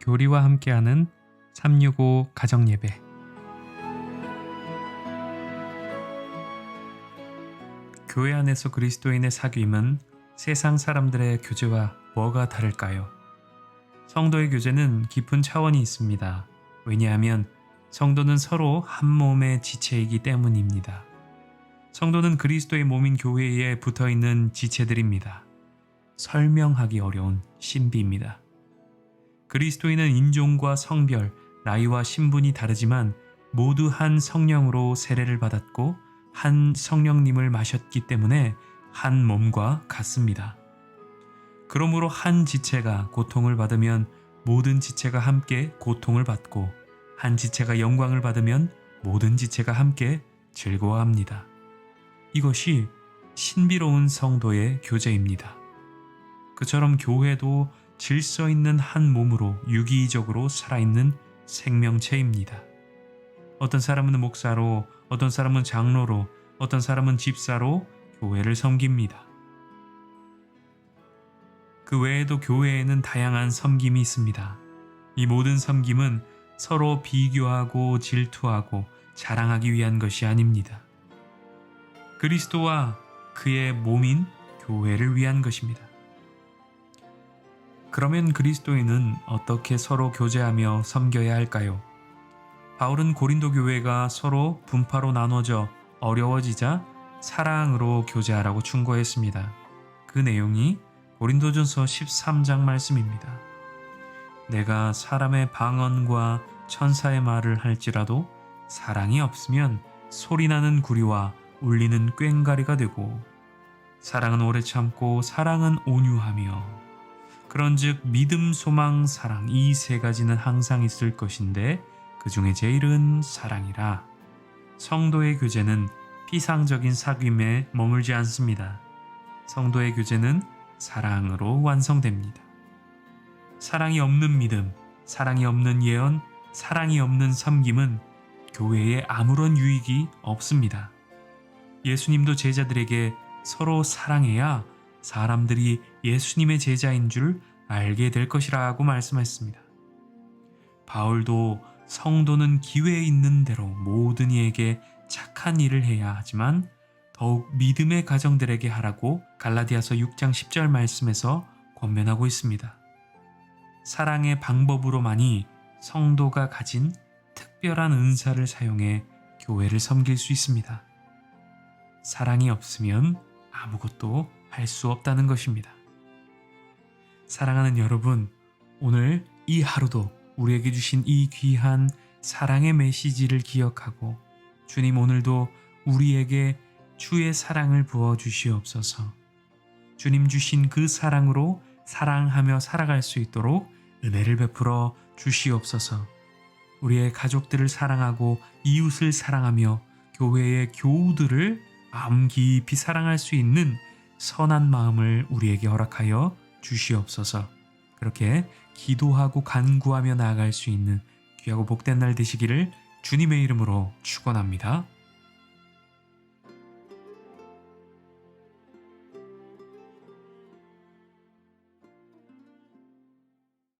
교리와 함께하는 365 가정예배 교회 안에서 그리스도인의 사귐은 세상 사람들의 교제와 뭐가 다를까요? 성도의 교제는 깊은 차원이 있습니다. 왜냐하면 성도는 서로 한 몸의 지체이기 때문입니다. 성도는 그리스도의 몸인 교회에 붙어 있는 지체들입니다. 설명하기 어려운 신비입니다. 그리스도인은 인종과 성별, 나이와 신분이 다르지만 모두 한 성령으로 세례를 받았고 한 성령님을 마셨기 때문에 한 몸과 같습니다. 그러므로 한 지체가 고통을 받으면 모든 지체가 함께 고통을 받고 한 지체가 영광을 받으면 모든 지체가 함께 즐거워합니다. 이것이 신비로운 성도의 교제입니다. 그처럼 교회도 질서 있는 한 몸으로 유기적으로 살아있는 생명체입니다. 어떤 사람은 목사로, 어떤 사람은 장로로, 어떤 사람은 집사로 교회를 섬깁니다. 그 외에도 교회에는 다양한 섬김이 있습니다. 이 모든 섬김은 서로 비교하고 질투하고 자랑하기 위한 것이 아닙니다. 그리스도와 그의 몸인 교회를 위한 것입니다. 그러면 그리스도인은 어떻게 서로 교제하며 섬겨야 할까요? 바울은 고린도 교회가 서로 분파로 나눠져 어려워지자 사랑으로 교제하라고 충고했습니다. 그 내용이 고린도전서 13장 말씀입니다. 내가 사람의 방언과 천사의 말을 할지라도 사랑이 없으면 소리나는 구리와 울리는 꽹가리가 되고 사랑은 오래 참고 사랑은 온유하며 그런즉 믿음, 소망, 사랑 이 세 가지는 항상 있을 것인데 그 중에 제일은 사랑이라. 성도의 교제는 피상적인 사귐에 머물지 않습니다. 성도의 교제는 사랑으로 완성됩니다. 사랑이 없는 믿음, 사랑이 없는 예언, 사랑이 없는 섬김은 교회에 아무런 유익이 없습니다. 예수님도 제자들에게 서로 사랑해야 사람들이 예수님의 제자인 줄 알게 될 것이라고 말씀했습니다. 바울도 성도는 기회에 있는 대로 모든 이에게 착한 일을 해야 하지만 더욱 믿음의 가정들에게 하라고 갈라디아서 6장 10절 말씀에서 권면하고 있습니다. 사랑의 방법으로만이 성도가 가진 특별한 은사를 사용해 교회를 섬길 수 있습니다. 사랑이 없으면 아무것도 할 수 없다는 것입니다. 사랑하는 여러분, 오늘 이 하루도 우리에게 주신 이 귀한 사랑의 메시지를 기억하고 주님 오늘도 우리에게 주의 사랑을 부어 주시옵소서. 주님 주신 그 사랑으로 사랑하며 살아갈 수 있도록 은혜를 베풀어 주시옵소서. 우리의 가족들을 사랑하고 이웃을 사랑하며 교회의 교우들을 마음 깊이 사랑할 수 있는 선한 마음을 우리에게 허락하여 주시옵소서. 그렇게 기도하고 간구하며 나아갈 수 있는 귀하고 복된 날 되시기를 주님의 이름으로 축원합니다.